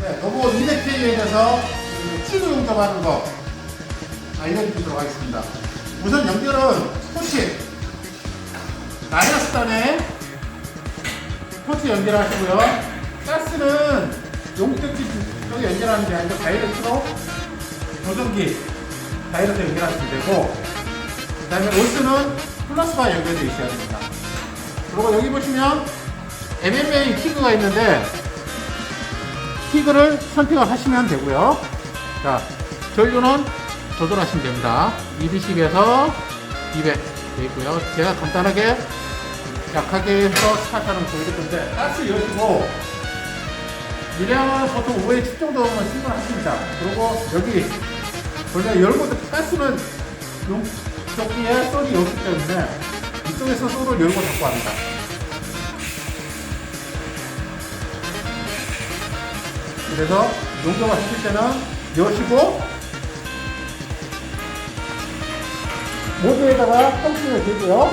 네, 로봇 200K에 대해서 치료 용접하는 거 알려드리도록 하겠습니다. 우선 연결은 토치 마이너스 단에 토치 연결하시고요. 가스는 용접기 쪽에 연결하는 게 아니고 다이렉트로 조정기 다이렉트 연결하시면 되고 그 다음에 오스는 플러스가 연결되어 있어야 됩니다. 그리고 여기 보시면 MMA 티그가 있는데 티그를 선택을 하시면 되고요. 자, 전류는 조절하시면 됩니다. 200씩에서 200 되어 있고요. 제가 간단하게 약하게 해서 거 보여줄 건데 가스 여시고 유량은 보통 5H 정도면 충분하십니다. 그리고 여기 원래 열고 가스는 용접기에 솔이 없기 때문에 이쪽에서 솔을 열고 닫고 합니다. 그래서 용접을 하실 때는 여시고 모드에다가 펌핑을 대고요.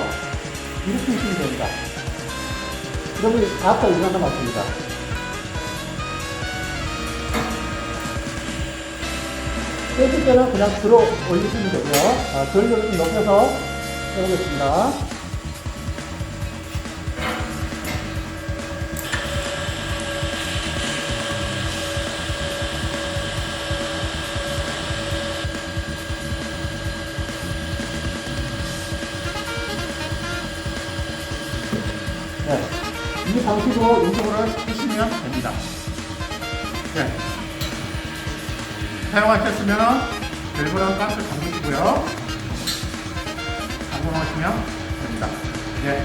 이렇게 있으면 됩니다. 그러면 아까 이거 하나 맞습니다. 떼실 때는 그냥 들어 올리시면 되고요. 아, 전류를 좀 높여서 해보겠습니다. 네. 이 방식으로 운동을 하시면 됩니다. 네. 사용하셨으면 밸브랑 가스 잠그시고요. 잠궈 놓으시면 됩니다. 네.